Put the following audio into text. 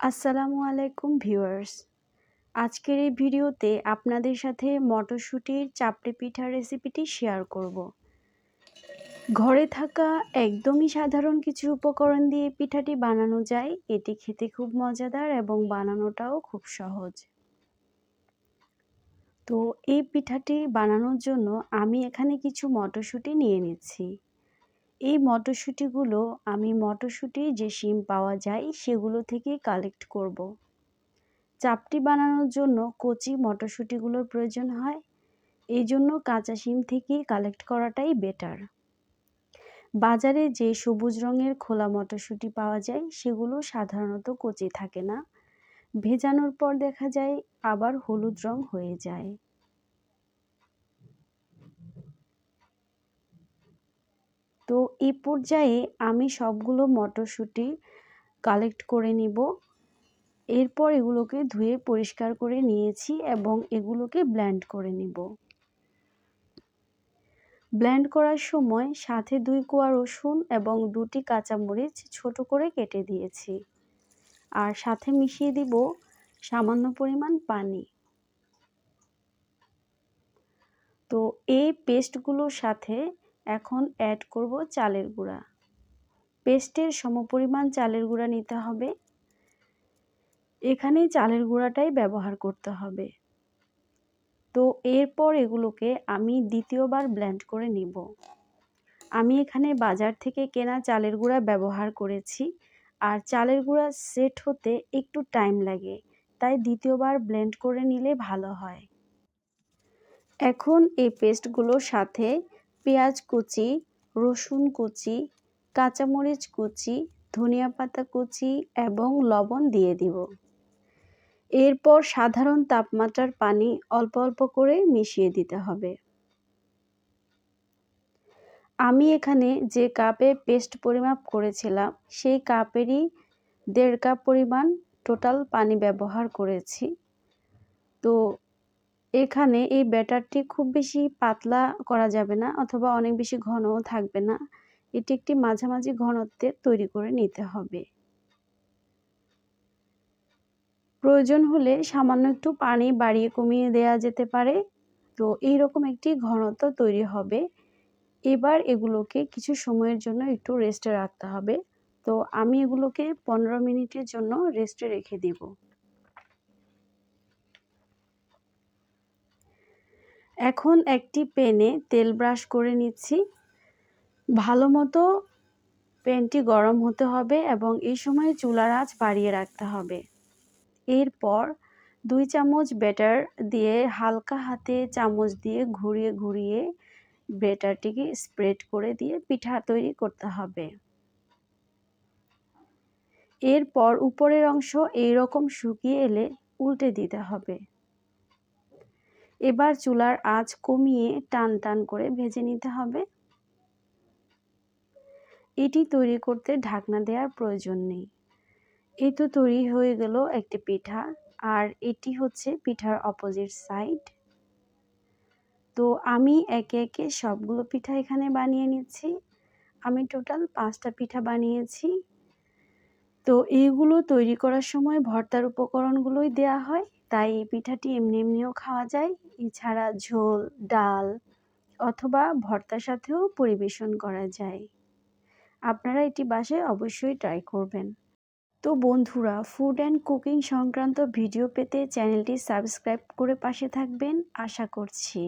আসসালামু আলাইকুম ভিউয়ার্স। আজকের এই ভিডিওতে আপনাদের সাথে মটরশুঁটির চাপড়ি পিঠা রেসিপিটি শেয়ার করব। ঘরে থাকা একদমই সাধারণ কিছু উপকরণ দিয়ে পিঠাটি বানানো যায়, এটি খেতে খুব মজাদার এবং বানানোটাও খুব সহজ। তো এই পিঠাটি বানানোর জন্য আমি এখানে কিছু মটরশুঁটি নিয়ে নিচ্ছি। এই মটরশুঁটিগুলো আমি মটরশুঁটি যে শিম পাওয়া যায় সেগুলো থেকে কালেক্ট করব। চাপটি বানানোর জন্য কচি মটরশুঁটিগুলোর প্রয়োজন হয়। এই জন্য কাঁচা শিম থেকে কালেক্ট করাটাই বেটার বাজারে যে সবুজ রঙের খোলা মটরশুঁটি পাওয়া যায় সেগুলো সাধারণত কচি থাকে না। ভেজানোর পর দেখা যায় আবার হলুদ রং হয়ে যায়। তো এই পর্যায়ে আমি সবগুলো মটরশুঁটি কালেক্ট করে নিব। এরপর এগুলোকে ধুয়ে পরিষ্কার করে নিয়েছি এবং এগুলোকে ব্ল্যান্ড করে নিব। ব্ল্যান্ড করার সময় সাথে দুই কোয়া রসুন এবং দুটি কাঁচামরিচ ছোট করে কেটে দিয়েছি। আর সাথে মিশিয়ে দিব সামান্য পরিমাণ পানি। তো এই পেস্টগুলোর সাথে এখন অ্যাড করব চালের গুঁড়া। পেস্টের সমপরিমাণ চালের গুঁড়া নিতে হবে। এখানে চালের গুঁড়াটাই ব্যবহার করতে হবে। তো এরপর এগুলোকে আমি দ্বিতীয়বার ব্লেন্ড করে নিব। আমি এখানে বাজার থেকে কেনা চালের গুঁড়া ব্যবহার করেছি। আর চালের গুঁড়া সেট হতে একটু টাইম লাগে, তাই দ্বিতীয়বার ব্লেন্ড করে নিলে ভালো হয়। এখন এই পেস্টগুলোর সাথে পেঁয়াজ কুচি, রসুন কুচি, কাঁচামরিচ কুচি ধনিয়া পাতা কুচি এবং লবণ দিয়ে দিব। এরপর সাধারণ তাপমাত্রার পানি অল্প অল্প করে মিশিয়ে দিতে হবে। আমি এখানে যে কাপে পেস্ট পরিমাপ করেছিলাম, সেই কাপেরই দেড় কাপ পরিমাণ টোটাল পানি ব্যবহার করেছি। তো এখানে এই ব্যাটারটি খুব বেশি পাতলা করা যাবে না অথবা অনেক বেশি ঘনও থাকবে না। এটি একটি মাঝামাঝি ঘনত্বের তৈরি করে নিতে হবে। প্রয়োজন হলে সামান্য একটু পানি বাড়িয়ে কমিয়ে দেওয়া যেতে পারে। তো এই রকম একটি ঘনত্ব তৈরি হবে। এবার এগুলোকে কিছু সময়ের জন্য একটু রেস্টে রাখতে হবে। তো আমি এগুলোকে পনেরো মিনিটের জন্য রেস্টে রেখে দিব। এখন একটি পেনে তেল ব্রাশ করে নিচ্ছি। ভালো মতো প্যানটি গরম হতে হবে এবং এই সময় চুলার আঁচ বাড়িয়ে রাখতে হবে। এরপর দুই চামচ ব্যাটার দিয়ে হালকা হাতে চামচ দিয়ে ঘুরিয়ে ঘুরিয়ে ব্যাটারটিকে স্প্রেড করে দিয়ে পিঠা তৈরি করতে হবে। এরপর উপরের অংশ এই রকম শুকিয়ে এলে উল্টে দিতে হবে। এবার চুলার আঁচ কমিয়ে টান টান করে ভেজে নিতে হবে। এটি তৈরি করতে ঢাকনা দেওয়ার প্রয়োজন নেই। এই তো তৈরি হয়ে গেল একটি পিঠা, আর এটি হচ্ছে পিঠার অপোজিট সাইড তো আমি একে একে সবগুলো পিঠা এখানে বানিয়ে নিচ্ছি। আমি টোটাল পাঁচটা পিঠা বানিয়েছি। তো এইগুলো তৈরি করার সময় ভর্তার উপকরণগুলোই দেয়া হয়। তাই এই পিঠাটি এমনি এমনিও খাওয়া যায়। এছাড়া ঝোল, ডাল অথবা ভর্তার সাথেও পরিবেশন করা যায়। আপনারা এটি বাসায় অবশ্যই ট্রাই করবেন। তো বন্ধুরা ফুড অ্যান্ড কুকিং সংক্রান্ত ভিডিও পেতে চ্যানেলটি সাবস্ক্রাইব করে পাশে থাকবেন। আশা করছি।